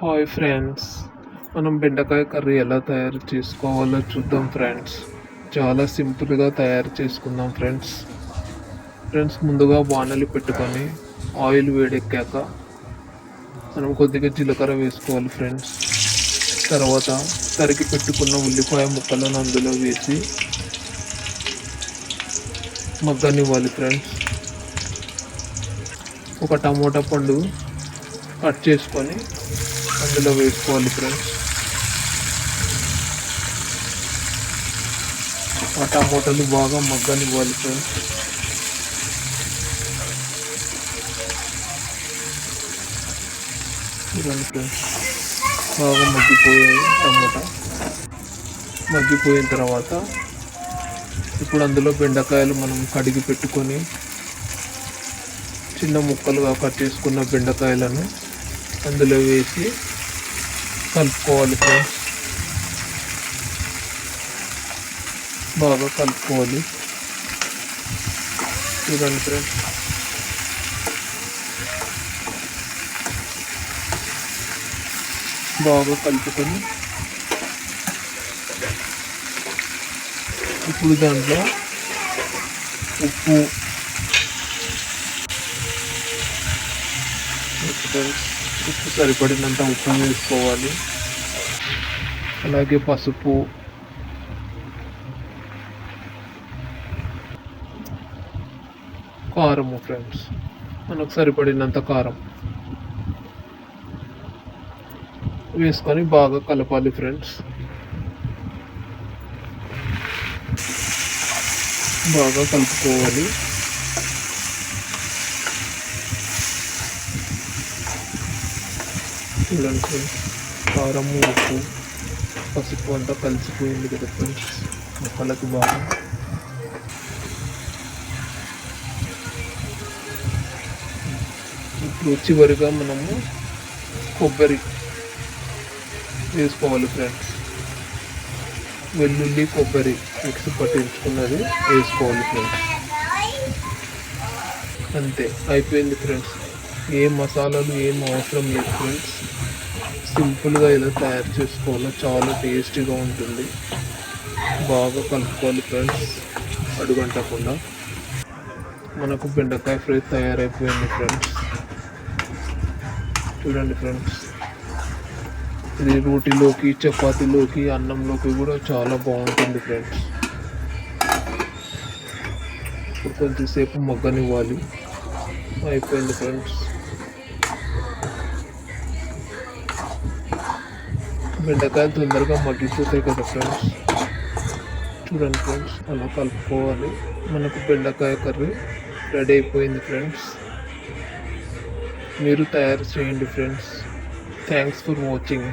Hi friends. మనం బెండకాయ curry ఎలా తయారు చేసుకోవాలో చూద్దాం ఫ్రెండ్స్. చాలా సింపుల్గా తయారు చేసుకుందాం ఫ్రెండ్స్. ఫ్రెండ్స్ ముందుగా వానలు పెట్టుకొని ఆయిల్ వేడెక్కాక మనం కొద్దిగా జీలకర్ర వేసుకోవాలి ఫ్రెండ్స్. తర్వాత తరిగి పెట్టుకున్న ఉల్లిపాయ ముక్కలను అందులో వేసి మగ్గనివ్వాలి ఫ్రెండ్స్. ఒక టమోటా పండు కట్ చేసుకొని అందులో వేసుకోవాలి ఫ్రెండ్స్ ఆ టమాటాలు బాగా మగ్గనివ్వాలి ఫ్రెండ్స్ చూడండి ఫ్రెండ్స్ బాగా మగ్గిపోయాయి టమోటా. మగ్గిపోయిన తర్వాత ఇప్పుడు అందులో బెండకాయలు మనం కడిగి పెట్టుకొని చిన్న ముక్కలుగా కట్ చేసుకున్న బెండకాయలను అందులో వేసి కలుపుకోవాలి ఫ్రెండ్స్ బాగా కలుపుకోవాలి చూడండి ఫ్రెండ్స్ బాగా కలుపుకొని ఇప్పుడు దాంట్లో ఉప్పు ఫ్రెండ్స్ ఉప్పు సరిపడినంత ఉప్పు వేసుకోవాలి. అలాగే పసుపు. కారము ఫ్రెండ్స్ మనకు సరిపడినంత కారం వేసుకొని బాగా కలపాలి ఫ్రెండ్స్. బాగా కలుపుకోవాలి. చూడండి ఫ్రెండ్స్ కారం ఉప్పు పసుపు అంతా కలిసిపోయింది కదా ఫ్రెండ్స్ మొక్కలకు బాగా. ఇప్పుడు చివరిగా మనము కొబ్బరి వేసుకోవాలి ఫ్రెండ్స్ వెల్లుల్లి కొబ్బరి మిక్స్ పట్టించుకున్నది వేసుకోవాలి ఫ్రెండ్స్ అంతే అయిపోయింది ఫ్రెండ్స్ ఏ మసాలాలు ఏం అవసరం లేదు ఫ్రెండ్స్ సింపుల్గా ఇలా తయారు చేసుకోవాలి చాలా టేస్టీగా ఉంటుంది. బాగా కలుపుకోవాలి ఫ్రెండ్స్. అడుగంటకుండా. మనకు బెండకాయ ఫ్రై తయారైపోయింది ఫ్రెండ్స్. చూడండి ఫ్రెండ్స్. ఇది రోటీలోకి చపాతీలోకి అన్నంలోకి కూడా చాలా బాగుంటుంది ఫ్రెండ్స్. ఇప్పుడు కొంచెంసేపు మగ్గనివ్వాలి. అయిపోయింది ఫ్రెండ్స్. బెండకాయలు తొందరగా మగ్గిపోతాయి కదా ఫ్రెండ్స్ చూడండి ఫ్రెండ్స్ అలా కలుపుకోవాలి. మనకు బెండకాయ కర్రీ రెడీ అయిపోయింది ఫ్రెండ్స్ మీరు తయారు చేయండి ఫ్రెండ్స్ థ్యాంక్స్ ఫర్ వాచింగ్